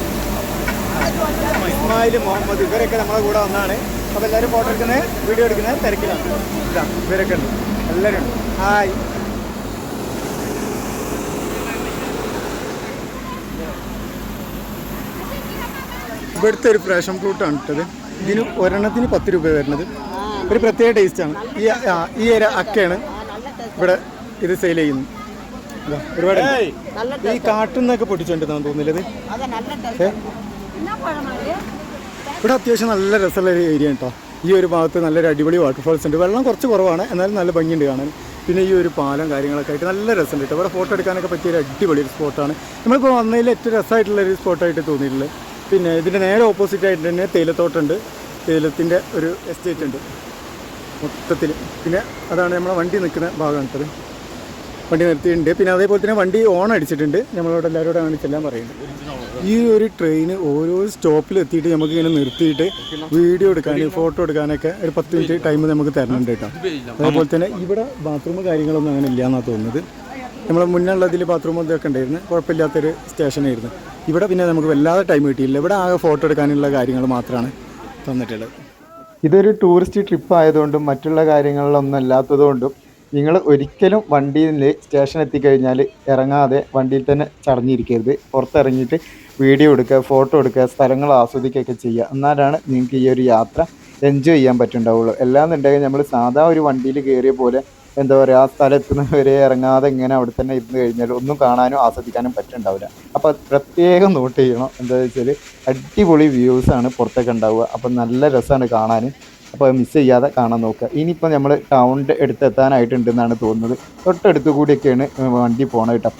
ഇസ്മായിൽ മുഹമ്മദ്. ഇവരൊക്കെ നമ്മളെ കൂടെ വന്നാണ്. അപ്പോൾ എല്ലാവരും ഫോട്ടോ എടുക്കുന്നത് വീഡിയോ എടുക്കുന്നത് തിരക്കിലാണ്. ഇതാ ഇവരൊക്കെ ഉണ്ട്. എല്ലാവരും. ഹായ്. ഇവിടുത്തെ ഒരു ഫ്രാഷൻ ഫ്രൂട്ടാണ് ഇട്ടത് ഇതിന് ഒരെണ്ണത്തിന് പത്ത് രൂപ വരുന്നത്. ഒരു പ്രത്യേക ടേസ്റ്റാണ് ഈ ആ, ഈ ഒരു അക്കയാണ് ഇവിടെ ഇത് സെയിൽ ചെയ്യുന്നത്. ഇതാ, ഒരുപാട്. ഈ കാട്ടിൽ നിന്നൊക്കെ പൊട്ടിച്ചോണ്ടെന്നാണ് തോന്നില്ലത്? ഇവിടെ അത്യാവശ്യം നല്ല രസമുള്ള ഒരു ഏരിയ കേട്ടോ ഈ ഒരു ഭാഗത്ത് നല്ലൊരു അടിപൊളി വാട്ടർഫാൾസ് ഉണ്ട്. വെള്ളം കുറച്ച് കുറവാണ് എന്നാലും നല്ല ഭംഗിയുണ്ട് കാണാൻ. പിന്നെ ഈ ഒരു പാലം കാര്യങ്ങളൊക്കെ ആയിട്ട് നല്ല രസമുണ്ട് കേട്ടോ. ഇവിടെ ഫോട്ടോ എടുക്കാനൊക്കെ പറ്റിയൊരു അടിപൊളി ഒരു സ്പോട്ടാണ് നമ്മളിപ്പോൾ വന്നതിൽ ഏറ്റവും രസമായിട്ടുള്ള ഒരു സ്പോട്ടായിട്ട് തോന്നിയിട്ടുള്ളത്. പിന്നെ ഇതിന്റെ നേരെ ഓപ്പോസിറ്റ് ആയിട്ട് തന്നെ തേയിലത്തോട്ടമുണ്ട് തേയിലത്തിന്റെ ഒരു എസ്റ്റേറ്റ് ഉണ്ട്. മൊത്തത്തിൽ പിന്നെ അതാണ് നമ്മളെ വണ്ടി നിൽക്കുന്ന ഭാഗമാണ് കേട്ടത് വണ്ടി നിർത്തിയിട്ടുണ്ട്. പിന്നെ അതേപോലെ തന്നെ വണ്ടി ഓൺ അടിച്ചിട്ടുണ്ട്. നമ്മളോട് എല്ലാവരോടാണ് ചെല്ലാൻ പറയുന്നത് ഈ ഒരു ട്രെയിൻ ഓരോ സ്റ്റോപ്പിൽ എത്തിയിട്ട് നമുക്ക് ഇങ്ങനെ നിർത്തിയിട്ട് വീഡിയോ എടുക്കാൻ ഫോട്ടോ എടുക്കാനൊക്കെ ഒരു പത്ത് മിനിറ്റ് ടൈം നമുക്ക് തരുന്നുണ്ട് കേട്ടോ. അതേപോലെ തന്നെ ഇവിടെ ബാത്റൂം കാര്യങ്ങളൊന്നും അങ്ങനെ ഇല്ല എന്നാണ് തോന്നുന്നത്. നമ്മളെ മുന്നുള്ളതിൽ ബാത്റൂം ഇതൊക്കെ ഉണ്ടായിരുന്നു. കുഴപ്പമില്ലാത്തൊരു സ്റ്റേഷനായിരുന്നു ഇവിടെ പിന്നെ നമുക്ക് വല്ലാതെ ടൈം കിട്ടിയില്ല. ഇവിടെ ആകെ ഫോട്ടോ എടുക്കാനുള്ള കാര്യങ്ങൾ മാത്രമാണ് തന്നിട്ടുള്ളത്. ഇതൊരു ടൂറിസ്റ്റ് ട്രിപ്പ് ആയതുകൊണ്ടും മറ്റുള്ള കാര്യങ്ങളിലൊന്നും അല്ലാത്തതുകൊണ്ടും നിങ്ങൾ ഒരിക്കലും വണ്ടിയിൽ സ്റ്റേഷൻ എത്തിക്കഴിഞ്ഞാൽ ഇറങ്ങാതെ വണ്ടിയിൽ തന്നെ ചടഞ്ഞിരിക്കരുത്. പുറത്തിറങ്ങിയിട്ട് വീഡിയോ എടുക്കുക ഫോട്ടോ എടുക്കുക സ്ഥലങ്ങൾ ആസ്വദിക്കുകയൊക്കെ ചെയ്യുക. എന്നാലാണ് നിങ്ങൾക്ക് ഈ ഒരു യാത്ര എൻജോയ് ചെയ്യാൻ പറ്റുണ്ടാവുള്ളൂ എല്ലാന്നുണ്ടെങ്കിൽ നമ്മൾ സാധാ ഒരു വണ്ടിയിൽ കയറിയ പോലെ എന്താ പറയുക ആ സ്ഥലം വരെ ഇറങ്ങാതെ ഇങ്ങനെ അവിടെ തന്നെ ഇരുന്ന് കഴിഞ്ഞാൽ ഒന്നും കാണാനും ആസ്വദിക്കാനും പറ്റുന്നുണ്ടാവില്ല. അപ്പോൾ പ്രത്യേകം നോട്ട് ചെയ്യണം. എന്താ വെച്ചാൽ അടിപൊളി വ്യൂസാണ് പുറത്തൊക്കെ ഉണ്ടാവുക. അപ്പം നല്ല രസമാണ് കാണാൻ. അപ്പോൾ മിസ് ചെയ്യാതെ കാണാൻ നോക്കുക. ഇനിയിപ്പോൾ നമ്മൾ ടൗണിന്റെ അടുത്ത് എത്താനായിട്ടുണ്ടെന്നാണ് തോന്നുന്നത്. തൊട്ടടുത്ത് കൂടിയൊക്കെയാണ് വണ്ടി പോകണം കേട്ടോ.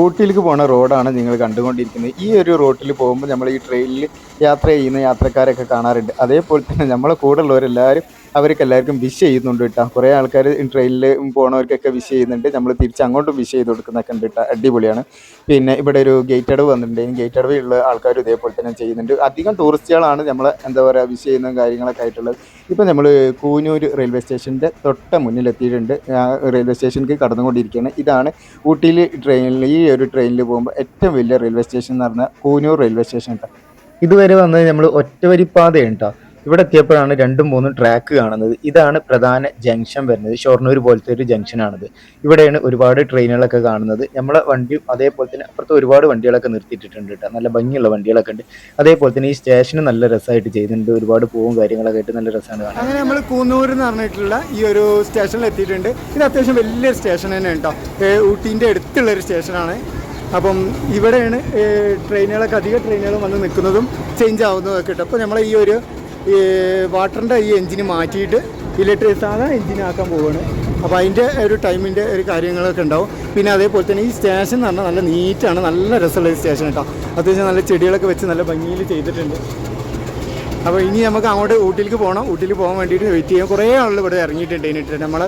ഊട്ടിയിലേക്ക് പോണ റോഡാണ് നിങ്ങൾ കണ്ടുകൊണ്ടിരിക്കുന്നത്. ഈ ഒരു റോട്ടിൽ പോകുമ്പോൾ നമ്മൾ ഈ ട്രെയിനിൽ യാത്ര ചെയ്യുന്ന യാത്രക്കാരൊക്കെ കാണാറുണ്ട്. അതേപോലെ തന്നെ നമ്മളെ കൂടെ ഉള്ളവരെല്ലാവരും അവർക്ക് എല്ലാവർക്കും വിഷ് ചെയ്യുന്നുണ്ട് കേട്ടോ കുറേ ആൾക്കാർ ട്രെയിനിൽ പോണവർക്കൊക്കെ വിഷ് ചെയ്യുന്നുണ്ട്. നമ്മൾ തിരിച്ച് അങ്ങോട്ടും വിഷ് ചെയ്ത് കൊടുക്കുന്നൊക്കെ ഉണ്ട് കേട്ടോ അടിപൊളിയാണ്. പിന്നെ ഇവിടെ ഒരു ഗേറ്റ് അടവ് വന്നിട്ടുണ്ട് ഗേറ്റ് അടവിലുള്ള ആൾക്കാർ ഇതേപോലെ തന്നെ ചെയ്യുന്നുണ്ട്. അധികം ടൂറിസ്റ്റുകളാണ് നമ്മൾ എന്താ പറയുക വിഷ് ചെയ്യുന്ന കാര്യങ്ങളൊക്കെ ആയിട്ടുള്ളത്. ഇപ്പം നമ്മൾ കൂനൂർ റെയിൽവേ സ്റ്റേഷന്റെ തൊട്ട മുന്നിലെത്തിയിട്ടുണ്ട്. റെയിൽവേ സ്റ്റേഷനിലേക്ക് കടന്നുകൊണ്ടിരിക്കുകയാണ്. ഇതാണ് ഊട്ടിയിൽ ട്രെയിനിൽ ഈ ഒരു ട്രെയിനിൽ പോകുമ്പോൾ ഏറ്റവും വലിയ റെയിൽവേ സ്റ്റേഷൻ എന്ന് പറഞ്ഞാൽ കൂനൂർ റെയിൽവേ സ്റ്റേഷൻ കേട്ടോ ഇതുവരെ വന്നത് നമ്മൾ ഒറ്റവരിപ്പാതയാണ് കേട്ടോ ഇവിടെ എത്തിയപ്പോഴാണ് രണ്ടും മൂന്നും ട്രാക്ക് കാണുന്നത്. ഇതാണ് പ്രധാന ജംഗ്ഷൻ വരുന്നത്. ഷൊർണൂർ പോലത്തെ ഒരു ജംഗ്ഷനാണിത് ഇവിടെയാണ് ഒരുപാട് ട്രെയിനുകളൊക്കെ കാണുന്നത്. നമ്മളെ വണ്ടിയും അതേപോലെ തന്നെ അപ്പുറത്ത് ഒരുപാട് വണ്ടികളൊക്കെ നിർത്തിയിട്ടിട്ടുണ്ട് കേട്ടോ. നല്ല ഭംഗിയുള്ള വണ്ടികളൊക്കെ ഉണ്ട്. അതേപോലെ തന്നെ ഈ സ്റ്റേഷന് നല്ല രസമായിട്ട് ചെയ്യുന്നുണ്ട് ഒരുപാട് പൂവും കാര്യങ്ങളൊക്കെ ആയിട്ട് നല്ല രസമാണ് കാണാൻ. അങ്ങനെ നമ്മൾ കൂന്നൂർ എന്ന് പറഞ്ഞിട്ടുള്ള ഈ ഒരു സ്റ്റേഷനിൽ എത്തിയിട്ടുണ്ട്. ഇത് അത്യാവശ്യം വലിയൊരു സ്റ്റേഷൻ തന്നെ കേട്ടോ. ഊട്ടീന്റെ അടുത്തുള്ള ഒരു സ്റ്റേഷനാണ് അപ്പം ഇവിടെയാണ് ട്രെയിനുകളൊക്കെ അധിക ട്രെയിനുകൾ വന്ന് നിൽക്കുന്നതും ചേഞ്ച് ആവുന്നതൊക്കെ കേട്ടോ. അപ്പോൾ നമ്മൾ ഈ ഒരു ഈ വാട്ടറിന്റെ ഈ എഞ്ചിന് മാറ്റിയിട്ട് ഇലക്ട്രിക് സാധാ എഞ്ചിനാക്കാൻ പോവുകയാണ് അപ്പോൾ അതിന്റെ ഒരു ടൈമിന്റെ ഒരു കാര്യങ്ങളൊക്കെ ഉണ്ടാവും. പിന്നെ അതേപോലെ തന്നെ ഈ സ്റ്റേഷൻ എന്ന് പറഞ്ഞാൽ നല്ല നീറ്റാണ് നല്ല രസമുള്ള ഈ സ്റ്റേഷൻ കേട്ടോ. അത്യാവശ്യം നല്ല ചെടികളൊക്കെ വെച്ച് നല്ല ഭംഗിയിൽ ചെയ്തിട്ടുണ്ട്. അപ്പോൾ ഇനി നമുക്ക് അങ്ങോട്ട് ഊട്ടിയിലേക്ക് പോകണം. ഊട്ടിയിൽ പോകാൻ വേണ്ടിയിട്ട് വെയിറ്റ് ചെയ്യാം. കുറേ ആളുകൾ ഇവിടെ ഇറങ്ങിയിട്ടുണ്ട് ഇതിനിട്ട്. നമ്മൾ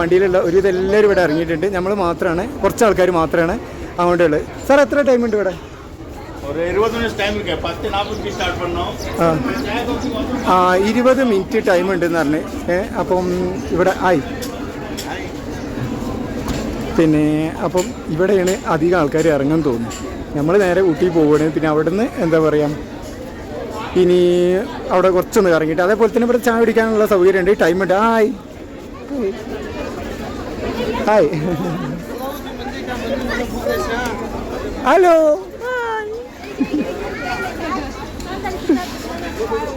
വണ്ടിയിലുള്ള ഒരു ഇതെല്ലാവരും ഇവിടെ ഇറങ്ങിയിട്ടുണ്ട്. നമ്മൾ മാത്രമാണ് കുറച്ച് ആൾക്കാർ മാത്രമാണ് അങ്ങോട്ടുള്ളത്. സാർ എത്ര ടൈമുണ്ട് ഇവിടെ? ஒரு இருபது நிமிஷம் டைம் இருக்கு பத்து நாற்பதுக்கு ஸ்டார்ட் பண்ணோம் ആ ആ ഇരുപത് മിനിറ്റ് ടൈം ഉണ്ടെന്ന് പറഞ്ഞ് ഏ അപ്പം ഇവിടെ ആയി പിന്നെ അപ്പം ഇവിടെയാണ് അധികം ആൾക്കാർ ഇറങ്ങാൻ തോന്നുന്നു നമ്മൾ നേരെ ഊട്ടി പോവുകയാണ് പിന്നെ അവിടുന്ന് എന്താ പറയുക ഇനി അവിടെ കുറച്ചൊന്ന് ഇറങ്ങിയിട്ട് അതേപോലെ തന്നെ ഇവിടെ ചായ കുടിക്കാനുള്ള സൗകര്യമുണ്ട് ടൈം ഉണ്ട് ഹായ് ഹായ് ഹലോ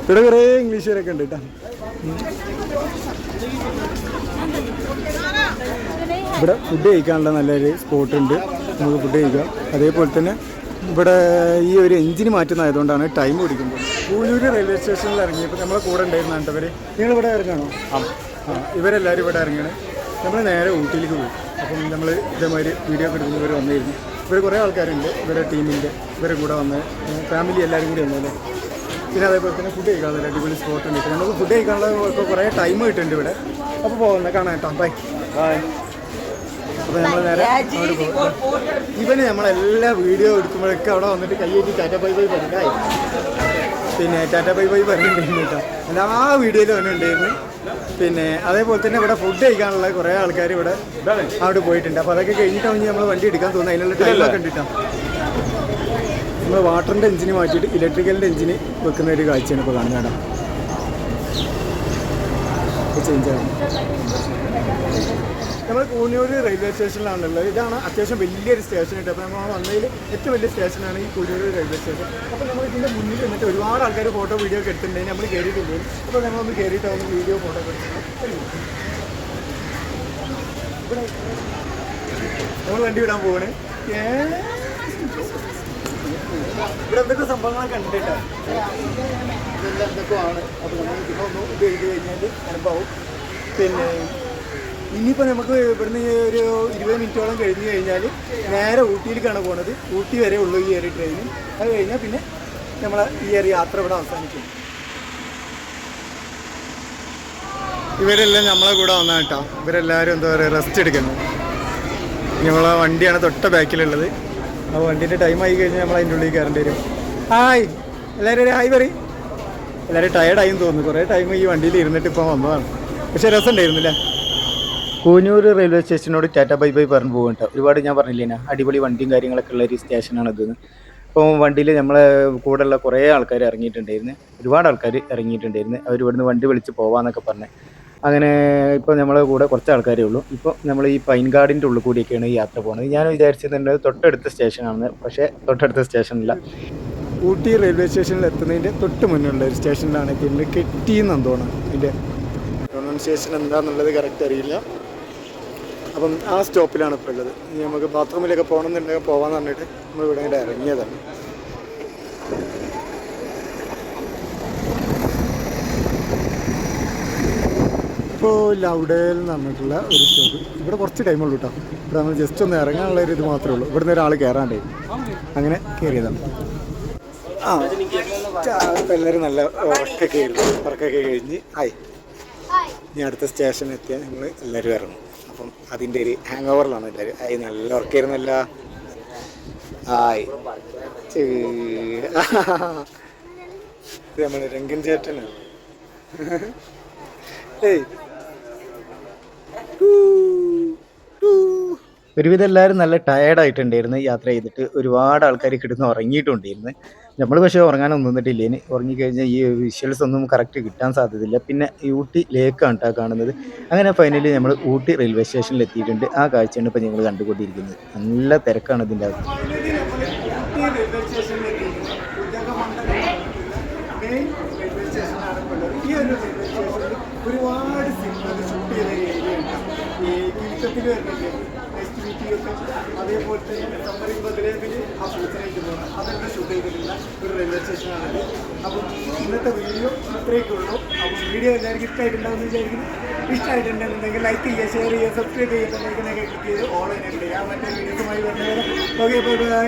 ഇവിടെ കുറേ ഇംഗ്ലീഷുകാരൊക്കെ ഉണ്ട് കേട്ടോ. ഇവിടെ ഫുഡ് കഴിക്കാനുള്ള നല്ലൊരു സ്പോട്ട് ഉണ്ട്. നമുക്ക് ഫുഡ് കഴിക്കാം. അതേപോലെ തന്നെ ഇവിടെ ഈ ഒരു എഞ്ചിന് മാറ്റുന്നതായതുകൊണ്ടാണ് ടൈം പിടിക്കുന്നത്. കൂലൂര് റെയിൽവേ സ്റ്റേഷനിൽ ഇറങ്ങിയപ്പോൾ നമ്മളെ കൂടെ ഉണ്ടായിരുന്നാണ് ഇവർ നിങ്ങൾ ഇവിടെ ഇറങ്ങാണോ ആ. ഇവരെല്ലാവരും ഇവിടെ ഇറങ്ങിയാണ് നമ്മൾ നേരെ ഊട്ടിയിലേക്ക് പോയി. അപ്പം നമ്മൾ ഇതേമാതിരി വീഡിയോ ഒക്കെ എടുക്കുന്നവർ വന്നിരുന്നു. ഇവർ കുറേ ആൾക്കാരുണ്ട്. ഇവരുടെ ടീമിന്റെ ഇവരുടെ കൂടെ വന്ന് ഫാമിലി എല്ലാവരും കൂടി വന്നല്ലേ പിന്നെ അതേപോലെ തന്നെ ഫുഡ് കഴിക്കാനുള്ള അടിപൊളി സ്പോട്ട് ഉണ്ട്. പിന്നെ നമുക്ക് ഫുഡ് കഴിക്കാനുള്ള ഇപ്പോൾ കുറേ ടൈം കിട്ടുന്നുണ്ട് ഇവിടെ. അപ്പോൾ പോകുന്നത് കാണാം കേട്ടോ. ബൈ ബൈ അപ്പോൾ നമ്മൾ നേരെ അങ്ങോട്ട് പോകും ഇവന് നമ്മളെല്ലാ വീഡിയോ എടുക്കുമ്പോഴൊക്കെ അവിടെ വന്നിട്ട് കയ്യേറ്റി ടാറ്റ ബൈ ബൈ പറഞ്ഞായി പിന്നെ ടാറ്റ ബൈ ബൈ പറഞ്ഞിട്ടുണ്ടായിരുന്നു കേട്ടോ. എല്ലാ വീഡിയോയിലും അവനെ ഉണ്ടായിരുന്നു പിന്നെ അതേപോലെ തന്നെ ഇവിടെ ഫുഡ് കഴിക്കാനുള്ള കുറേ ആൾക്കാർ ഇവിടെ അവിടെ പോയിട്ടുണ്ട്. അപ്പോൾ അതൊക്കെ കഴിഞ്ഞിട്ടാണ് നമ്മൾ വണ്ടി എടുക്കാൻ തോന്നുന്നത് അതിനുള്ള ടൈമൊക്കെ ഉണ്ടിട്ടാ നമ്മൾ വാട്ടറിന്റെ എഞ്ചിന് മാറ്റിയിട്ട് ഇലക്ട്രിക്കലിന്റെ എഞ്ചിന് വെക്കുന്ന ഒരു കാഴ്ചയാണ് ഇപ്പോൾ കാണുന്നത് ചേഞ്ച് നമ്മൾ കൂനൂർ റെയിൽവേ സ്റ്റേഷനിലാണുള്ളത് ഇതാണ് അത്യാവശ്യം വലിയൊരു സ്റ്റേഷൻ ഉണ്ട് അപ്പോൾ നമ്മൾ വന്നതിൽ ഏറ്റവും വലിയ സ്റ്റേഷനാണ് ഈ കൂനൂർ റെയിൽവേ സ്റ്റേഷൻ അപ്പോൾ നമ്മൾ ഇതിന്റെ മുന്നിൽ നിന്നിട്ട് ഒരുപാട് ആൾക്കാർ ഫോട്ടോ വീഡിയോ ഒക്കെ എടുത്തിട്ടുണ്ടെങ്കിൽ നമ്മൾ കയറിയിട്ടുണ്ട് അപ്പോൾ നമ്മളൊന്ന് കയറിയിട്ട് ഒന്ന് വീഡിയോ ഫോട്ടോ ഒക്കെ നമ്മൾ വണ്ടി വിടാൻ പോവാണ് ഏ ഇവിടെ എന്തൊക്കെ സംഭവങ്ങളൊക്കെ ഉണ്ട് കേട്ടോ? ഇതെല്ലാം എന്തൊക്കെയാണ് അപ്പോൾ നമ്മൾ പിന്നെ ഒന്ന് ഉപയോഗിച്ച് കഴിഞ്ഞാൽ അനുഭവം. പിന്നെ ഇനിയിപ്പോൾ നമുക്ക് ഇവിടുന്ന് ഒരു ഇരുപത് മിനിറ്റോളം കഴിഞ്ഞ് കഴിഞ്ഞാൽ നേരെ ഊട്ടിയിലേക്കാണ് പോണത്. ഊട്ടി വരെ ഉള്ളൂ ഈ ഒരു ട്രെയിൻ അത് കഴിഞ്ഞാൽ പിന്നെ നമ്മൾ ഈ ഒരു യാത്ര ഇവിടെ അവസാനിക്കും. ഇവരെല്ലാം നമ്മളെ കൂടെ വന്നാ കേട്ടോ. ഇവരെല്ലാവരും എന്താ പറയുക റെസ്റ്റ് എടുക്കുന്നു. നമ്മളെ വണ്ടിയാണ് തൊട്ട ബാക്കിലുള്ളത് ആ വണ്ടീന്റെ ടൈം ആയി കഴിഞ്ഞാൽ നമ്മൾ അതിന്റെ ഉള്ളിൽ കയറേണ്ടി വരും. ഹായ് എല്ലാവരും ഒരു ഹായ് പറയും. എല്ലാവരും ടയർഡായി തോന്നുന്നു. കുറേ ടൈം ഈ വണ്ടിയിൽ ഇരുന്നിട്ട് ഇപ്പം വന്നതാണ്. പക്ഷേ രസമുണ്ടായിരുന്നില്ലേ. കൂനൂർ റെയിൽവേ സ്റ്റേഷനോട് ടാറ്റ ബൈ ബൈ പറഞ്ഞു പോകും കേട്ടോ ഒരുപാട് ഞാൻ പറഞ്ഞില്ലേ അടിപൊളി വണ്ടിയും കാര്യങ്ങളൊക്കെ ഉള്ള ഒരു സ്റ്റേഷനാണ് ഇതെന്ന് അപ്പോൾ വണ്ടിയിൽ നമ്മളെ കൂടെയുള്ള കുറേ ആൾക്കാർ ഇറങ്ങിയിട്ടുണ്ടായിരുന്നു. ഒരുപാട് ആൾക്കാർ ഇറങ്ങിയിട്ടുണ്ടായിരുന്നു. അവർ ഇവിടുന്ന് വണ്ടി വിളിച്ച് പോവാന്നൊക്കെ പറഞ്ഞ്. അങ്ങനെ ഇപ്പോൾ നമ്മളെ കൂടെ കുറച്ച് ആൾക്കാരേ ഉള്ളൂ. ഇപ്പോൾ നമ്മൾ ഈ പൈൻ ഗാർഡിന്റെ ഉള്ളിൽ കൂടിയൊക്കെയാണ് ഈ യാത്ര പോകുന്നത് ഞാൻ വിചാരിച്ചിട്ടുണ്ട് തൊട്ടടുത്ത സ്റ്റേഷനാണ് പക്ഷേ തൊട്ടടുത്ത സ്റ്റേഷനില്ല. ഊട്ടി റെയിൽവേ സ്റ്റേഷനിൽ എത്തുന്നതിന്റെ തൊട്ട് മുന്നിലുള്ള ഒരു സ്റ്റേഷനിലാണ് എത്തിയിട്ടുണ്ട് കെട്ടിയെന്ന് തോന്നുന്നു ഇതിന്റെ പ്രൊണൗൺസിയേഷൻ എന്താണെന്നുള്ളത് കറക്റ്റ് അറിയില്ല. അപ്പം ആ സ്റ്റോപ്പിലാണ് ഇപ്പോൾ ഉള്ളത്. ഇനി നമുക്ക് ബാത്റൂമിലൊക്കെ പോകണമെന്നുണ്ടെങ്കിൽ പോകാമെന്ന് പറഞ്ഞിട്ട് നമ്മൾ ഇവിടെ ഇറങ്ങിയതാണ്. ഇപ്പോൾ ലൗഡേൽ എന്ന് പറഞ്ഞിട്ടുള്ള ഒരു സ്റ്റോപ്പ് ഇവിടെ കുറച്ച് ടൈം ഉള്ളൂ കേട്ടോ ഇവിടെ നമ്മൾ ജസ്റ്റ് ഒന്ന് ഇറങ്ങാനുള്ള ഒരു ഇത് മാത്രമേ ഉള്ളൂ. ഇവിടുന്ന് ഒരാൾ കയറാണ്ടായിരുന്നു അങ്ങനെ കയറിയതാണ് ആ എല്ലാവരും നല്ല ഉറക്കൊക്കെ ആയിരുന്നു. ഉറക്കൊക്കെ കഴിഞ്ഞ് ആയി ഇനി അടുത്ത സ്റ്റേഷൻ എത്തിയാൽ ഞങ്ങൾ എല്ലാവരും ഇറങ്ങും. അപ്പം അതിന്റെ ഒരു ഹാങ് ഓവറിലാണ് എല്ലാവരും ആയി നല്ല ഉറക്കായിരുന്നല്ല. ആയി നമ്മുടെ രംഗൻ ചേട്ടനാണ്. ഏയ്. ഒരുവിധം എല്ലാവരും നല്ല ടയേർഡായിട്ടുണ്ടായിരുന്നു യാത്ര ചെയ്തിട്ട് ഒരുപാട് ആൾക്കാർ കിടന്ന് ഉറങ്ങിയിട്ടുണ്ടായിരുന്നു. നമ്മൾ പക്ഷേ ഉറങ്ങാനൊന്നും നിന്നിട്ടില്ല. ഇനി ഉറങ്ങിക്കഴിഞ്ഞാൽ ഈ വിഷ്വൽസ് ഒന്നും കറക്റ്റ് കിട്ടാൻ സാധ്യതയില്ല. പിന്നെ ഊട്ടി ലേക്കാണ് കേട്ടോ കാണുന്നത്. അങ്ങനെ ഫൈനലി നമ്മൾ ഊട്ടി റെയിൽവേ സ്റ്റേഷനിൽ എത്തിയിട്ടുണ്ട് ആ കാഴ്ചയാണ് ഇപ്പോൾ ഞങ്ങൾ കണ്ടുകൊണ്ടിരിക്കുന്നത്. നല്ല തിരക്കാണ് ഇതിന്റെ അകത്ത് ഒരുപാട് സിനിമകൾ ഷൂട്ട് ചെയ്ത ഒരു ഏരിയ ഉണ്ട് ഈ കിരീടത്തിൽ വരുന്നില്ലേ നെക്സ്റ്റ് വീക്കിലൊക്കെ അതേപോലെ തന്നെ സമ്മറിൻ ബദ്രേബിൽ ആ ഷൂട്ടിലേക്ക് പോകണം ഷൂട്ട് ചെയ്തിട്ടുള്ള ഒരു റെയിൽവേ സ്റ്റേഷനാണിത് അപ്പം ഇന്നത്തെ വീഡിയോ ഇത്രയൊക്കെ ഉള്ളൂ അപ്പം വീഡിയോ എല്ലാവർക്കും ഇഷ്ടമായിട്ടുണ്ടാവുമെന്ന് വിചാരിക്കുന്നു ഇഷ്ടമായിട്ടുണ്ടെന്നുണ്ടെങ്കിൽ ലൈക്ക് ചെയ്യുക ഷെയർ ചെയ്യുക സബ്സ്ക്രൈബ് ചെയ്യുക ബെല്ലൈക്കനൊക്കെ ക്ലിക്ക് ചെയ്ത് ഓൺലൈനായിട്ട് ചെയ്യാൻ മറ്റേ വീഡിയോസുമായി വരുന്നവരെ ഓക്കെ ബൈ ബൈ